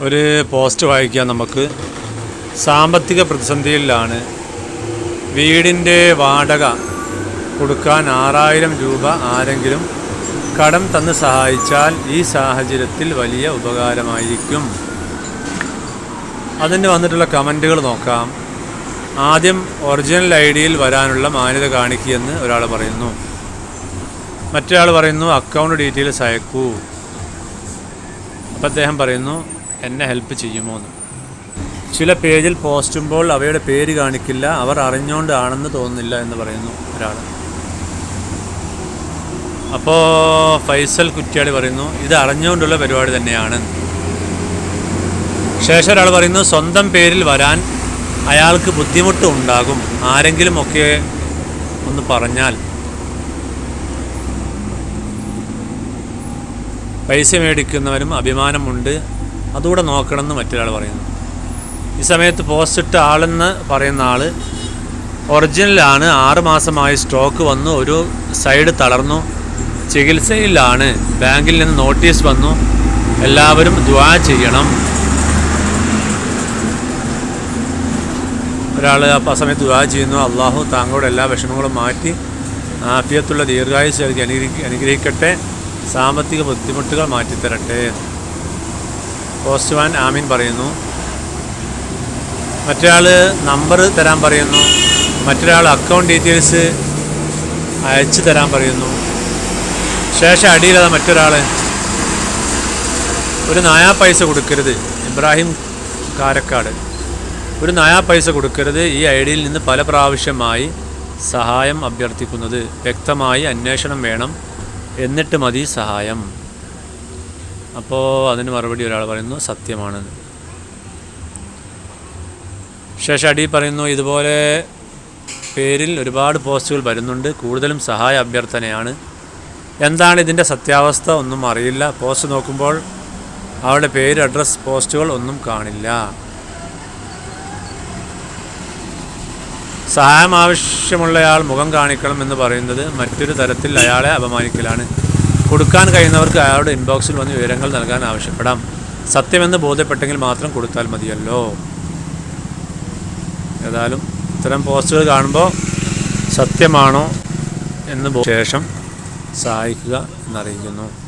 ഒരു പോസ്റ്റ് വായിക്കാം നമുക്ക്. സാമ്പത്തിക പ്രതിസന്ധിയിലാണ് വീടിന്റെ വാടക കൊടുക്കാൻ ആറായിരം രൂപ ആരെങ്കിലും കടം തന്ന് സഹായിച്ചാൽ ഈ സാഹചര്യത്തിൽ വലിയ ഉപകാരമായിരിക്കും. അതിന് വന്നിട്ടുള്ള കമന്റുകൾ നോക്കാം. ആദ്യം ഒറിജിനൽ ഐ ഡിയിൽ വരാനുള്ള മാന്യത കാണിക്കുകയെന്ന് ഒരാൾ പറയുന്നു. മറ്റൊരാൾ പറയുന്നു അക്കൗണ്ട് ഡീറ്റെയിൽസ് അയക്കൂ. അപ്പം അദ്ദേഹം പറയുന്നു എന്നെ ഹെൽപ്പ് ചെയ്യുമോ എന്ന് ചില പേജിൽ പോസ്റ്റുമ്പോൾ അവയുടെ പേര് കാണിക്കില്ല അവർ അറിഞ്ഞുകൊണ്ടാണെന്ന് തോന്നുന്നില്ല എന്ന് പറയുന്നു ഒരാൾ അപ്പോൾ ഫൈസൽ കുറ്റ്യാടി പറയുന്നു ഇത് അറിഞ്ഞുകൊണ്ടുള്ള പരിപാടി തന്നെയാണ്. ശേഷം ഒരാൾ പറയുന്നു സ്വന്തം പേരിൽ വരാൻ അയാൾക്ക് ബുദ്ധിമുട്ട് ഉണ്ടാകും ആരെങ്കിലും ഒക്കെ ഒന്ന് പറഞ്ഞാൽ. പൈസ മേടിക്കുന്നവനും അഭിമാനമുണ്ട് അതുകൂടെ നോക്കണമെന്ന് മറ്റൊരാൾ പറയുന്നു. ഈ സമയത്ത് പോസ്റ്റ് ഇട്ട ആളെന്ന് പറയുന്ന ആൾ ഒറിജിനലാണ് ആറ് മാസമായി സ്ട്രോക്ക് വന്നു. ഒരു സൈഡ് തളർന്നു. ചികിത്സയിലാണ്. ബാങ്കിൽ നിന്ന് നോട്ടീസ് വന്നു. എല്ലാവരും ദ്വാ ചെയ്യണം. ഒരാൾ ആ സമയത്ത് ദ്വാ ചെയ്യുന്നു. അള്ളാഹു താങ്കളുടെ എല്ലാ വിഷമങ്ങളും മാറ്റി ആഫിയത്തുള്ള ദീർഘായുസ് അനുഗ്രഹിക്കട്ടെ. സാമ്പത്തിക ബുദ്ധിമുട്ടുകൾ മാറ്റിത്തരട്ടെ. പോസ്റ്റ്മാൻ ആമീൻ പറയുന്നു. മറ്റൊരാൾ നമ്പർ തരാൻ പറയുന്നു. മറ്റൊരാൾ അക്കൗണ്ട് ഡീറ്റെയിൽസ് അയച്ചു തരാൻ പറയുന്നു. ശേഷം അടിയിലതാ മറ്റൊരാൾ ഒരു നായാ പൈസ കൊടുക്കരുത്. ഇബ്രാഹിം കാരക്കാട്. ഒരു നായാ പൈസ കൊടുക്കരുത്. ഈ ഐ ഡിയിൽ നിന്ന് പല പ്രാവശ്യമായി സഹായം അഭ്യർത്ഥിക്കുന്നത് വ്യക്തമായി അന്വേഷണം വേണം. എന്നിട്ട് മതി സഹായം. അപ്പോൾ അതിന് മറുപടി ഒരാൾ പറയുന്നു സത്യമാണ്. ശേഷം അടി പറയുന്നു ഇതുപോലെ പേരിൽ ഒരുപാട് പോസ്റ്റുകൾ വരുന്നുണ്ട്. കൂടുതലും സഹായ അഭ്യർത്ഥനയാണ്. എന്താണ് ഇതിന്റെ സത്യാവസ്ഥ ഒന്നും അറിയില്ല. പോസ്റ്റ് നോക്കുമ്പോൾ അവളുടെ പേര് അഡ്രസ് പോസ്റ്റുകൾ ഒന്നും കാണില്ല. സഹായം ആവശ്യമുള്ളയാൾ മുഖം കാണിക്കണം എന്ന് പറയുന്നത് മറ്റൊരു തരത്തിൽ അയാളെ അപമാനിക്കലാണ്. കൊടുക്കാൻ കഴിയുന്നവർക്ക് അയാളുടെ ഇൻബോക്സിൽ വന്ന് വിവരങ്ങൾ നൽകാൻ ആവശ്യപ്പെടാം. സത്യമെന്ന് ബോധ്യപ്പെട്ടെങ്കിൽ മാത്രം കൊടുത്താൽ മതിയല്ലോ. ഏതായാലും ഇത്തരം പോസ്റ്റുകൾ കാണുമ്പോൾ സത്യമാണോ എന്ന് ശേഷം സഹായിക്കുക എന്നറിയിക്കുന്നു.